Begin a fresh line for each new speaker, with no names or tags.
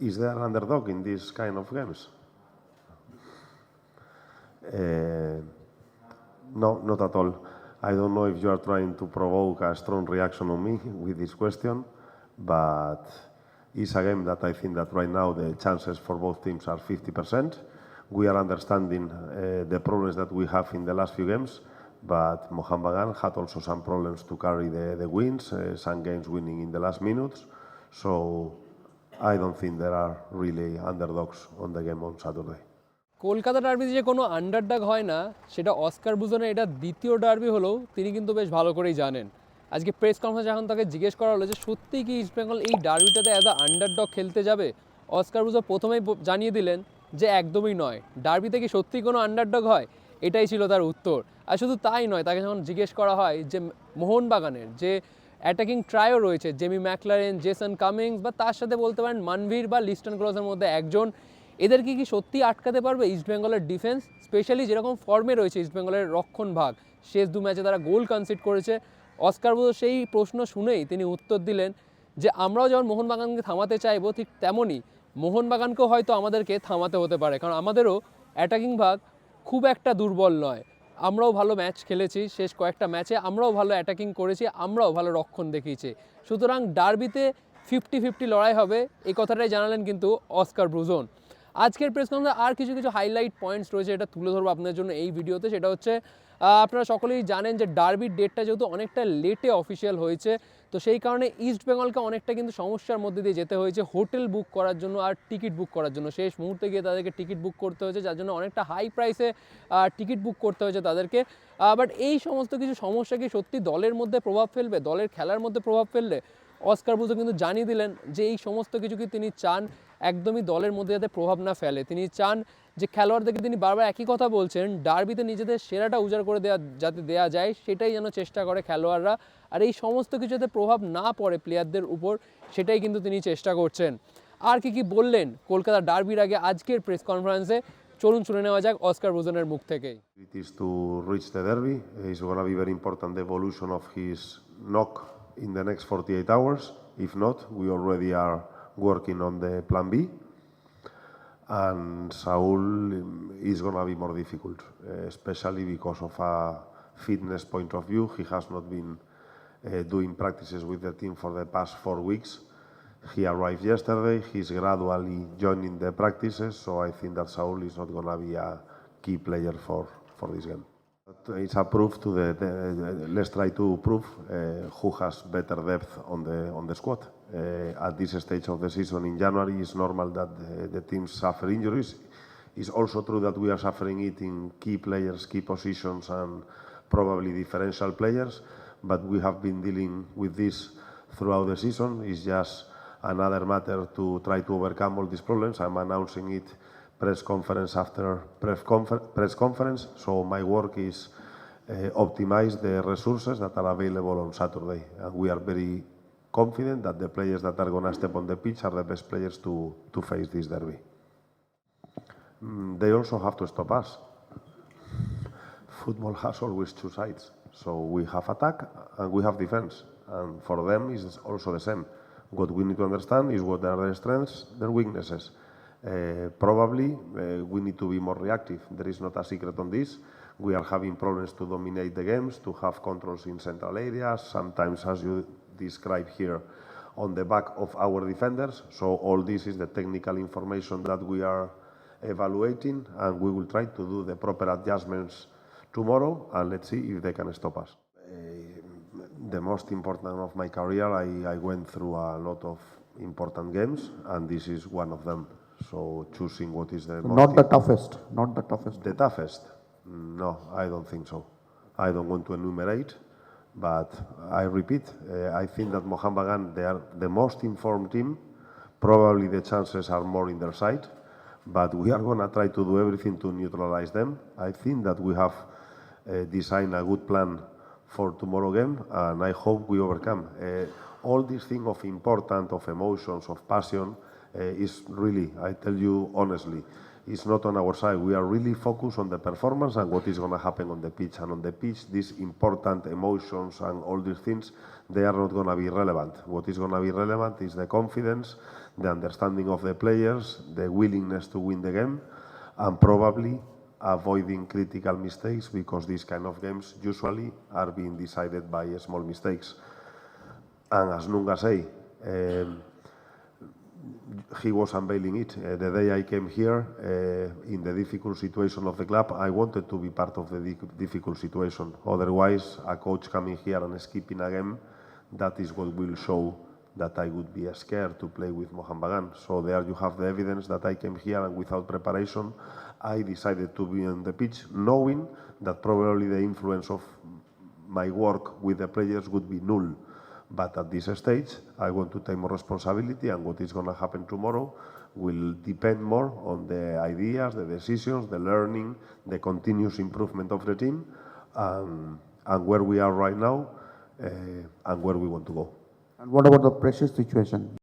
is there an underdog in these kind of games? Uh, no, not at all. I don't know if you are trying to provoke a strong reaction on me with this question, but it's a game that I think that right now the chances for both teams are 50%. We are understanding uh, the problems that we have in the last few games, but Mohan had also some problems to carry the, the wins, uh, some games winning in the last minutes. So I don't think there are really underdogs on the game on Saturday.
Kolkata ডার্বিতে যে কোনো আন্ডারডাগ হয় না, সেটা Oscar বুজনের এটা দ্বিতীয় derby হলেও তিনি কিন্তু বেশ ভালো করেই জানেন। আজকে প্রেস কনফারেন্স এখন তাকে জিজ্ঞেস করা হলো যে, সত্যিই কি ইস্টবেঙ্গল এই ডার্বিটাতে অ্যাজ আ আন্ডারডগ খেলতে যাবে? অস্কার বুজো প্রথমেই জানিয়ে দিলেন যে, একদমই নয়। ডার্বিতে কি সত্যিই কোনো আন্ডারডগ হয়? এটাই ছিল তার উত্তর। আর শুধু তাই নয়, তাকে যখন জিজ্ঞেস করা হয় যে, মোহনবাগানের যে অ্যাটাকিং ট্রায়ও রয়েছে। জেমি ম্যাকলারেন জেসন কামিংস বা তার সাথে বলতে পারেন মানভীর বা লিস্টন ক্রসের মধ্যে একজন। এদেরকে কি সত্যি আটকাতে পারবে ইস্টবেঙ্গলের ডিফেন্স স্পেশালি যেরকম ফর্মে রয়েছে ইস্টবেঙ্গলের রক্ষণ ভাগ। শেষ দু ম্যাচে তারা গোল কনসিড করেছে। অস্কার বুধো সেই প্রশ্ন শুনেই তিনি উত্তর দিলেন যে, আমরাও যেমন মোহনবাগানকে থামাতে চাইব, ঠিক তেমনই মোহনবাগানকেও হয়তো আমাদেরকে থামাতে হতে পারে। কারণ আমাদেরও অ্যাটাকিং ভাগ খুব একটা দুর্বল নয়। আমরাও ভালো ম্যাচ খেলেছি, শেষ কয়েকটা ম্যাচে আমরাও ভালো অ্যাটাকিং করেছি, আমরাও ভালো রক্ষণ দেখিয়েছি। সুতরাং ডার্বিতে ফিফটি ফিফটি লড়াই হবে, এই কথাটাই জানালেন কিন্তু অস্কার ব্রুজন। আজকের প্রেস কনফারেন্সে আর কিছু কিছু হাইলাইট পয়েন্টস রয়েছে, এটা তুলে ধরবো আপনাদের জন্য এই ভিডিওতে। সেটা হচ্ছে আপনারা সকলেই জানেন যে ডার্বির ডেটটা যেহেতু অনেকটা লেটে অফিসিয়াল হয়েছে তো সেই কারণে ইস্ট বেঙ্গলকে অনেকটা কিন্তু সমস্যার মধ্যে দিয়ে যেতে হয়েছে হোটেল বুক করার জন্য আর টিকিট বুক করার জন্য। শেষ মুহূর্তে গিয়ে তাদেরকে টিকিট বুক করতে হয়েছে, যার জন্য অনেকটা হাই প্রাইসে টিকিট বুক করতে হয়েছে তাদেরকে। বাট এই সমস্ত কিছু সমস্যা কি সত্যি দলের মধ্যে প্রভাব ফেলবে? দলের খেলার মধ্যে প্রভাব ফেললে অস্কার বুজো কিন্তু জানিয়ে দিলেন যে এই সমস্ত কিছু কি তিনি চান একদমই দলের মধ্যে যাতে প্রভাব না ফেলে। তিনি চান যে খেলোয়াড়দেরকে তিনি বারবার একই কথা বলছেন, ডার্বিতে নিজেদের সেরাটা উজাড় করে দেওয়া যাতে দেওয়া যায়, সেটাই যেন চেষ্টা করে খেলোয়াড়রা। আর এই সমস্ত কিছু যাতে প্রভাব না পড়ে প্লেয়ারদের উপর, সেটাই কিন্তু তিনি চেষ্টা করছেন। আর কি কি বললেন কলকাতা ডার্বির আগে আজকের প্রেস কনফারেন্সে? চলুন শুনে নেওয়া যাক অস্কার বুজনের মুখ থেকে।
It is to reach in the next 48 hours. If not, we already are working on the plan B. And Saul um, is going to be more difficult, especially because of a fitness point of view. He has not been uh, doing practices with the team for the past four weeks. He arrived yesterday. He's gradually joining the practices, so I think that Saul is not going to be a key player for this game. It's a proof to the, the let's try to prove uh, who has better depth on the on the squad. Uh, at this stage of the season in January, it's normal that the, the teams suffer injuries. It's also true that we are suffering it in key players, key positions, and probably differential players. But we have been dealing with this throughout the season. It's just another matter to try to overcome all these problems. I'm announcing it press conference after press, conference. So my work is uh, optimize the resources that are available on Saturday, we are very confident that the players that are going to step on the pitch are the best players to, to face this derby. Mm, they also have to stop us. Football has always two sides. So we have attack and we have defense. And for them, it's also the same. What we need to understand is what are their strengths, their weaknesses. Uh, probably uh, we need to be more reactive. There is not a secret on this. We are having problems to dominate the games, to have controls in central areas, sometimes, as you describe here, on the back of our defenders. So all this is the technical information that we are evaluating, and we will try to do the proper adjustments tomorrow, and let's see if they can stop us. Uh, the most important of my career, I went through a lot of important games, and this is one of them. So choosing what is the most
Not the toughest, not the toughest.
the toughest? No, I don't think so. I don't want to enumerate, but I repeat, uh, I think that Mohambagan, they are the most informed team. Probably the chances are more in their side, but we are going to try to do everything to neutralize them. I think that we have uh, designed a good plan for tomorrow game, and I hope we overcome. Uh, all this thing of important, of emotions, of passion, is really, I tell you honestly, it's not on our side. We are really focused on the performance and what is going to happen on the pitch. And on the pitch, these important emotions and all these things, they are not going to be relevant. What is going to be relevant is the confidence, the understanding of the players, the willingness to win the game, and probably avoiding critical mistakes because these kind of games usually are being decided by small mistakes. And as Nunga say, um, he was unveiling it. Uh, the day I came here, uh, in the difficult situation of the club, I wanted to be part of the di- difficult situation. Otherwise, a coach coming here and skipping a game, that is what will show that I would be scared to play with Mohan Bagan. So there you have the evidence that I came here and without preparation, I decided to be on the pitch, knowing that probably the influence of my work with the players would be null. But at this stage, I want to take more responsibility, and what is going to happen tomorrow will depend more on the ideas, the decisions, the learning, the continuous improvement of the team, and, and where we are right now, uh, and where we want to go.
And what about the pressure situation?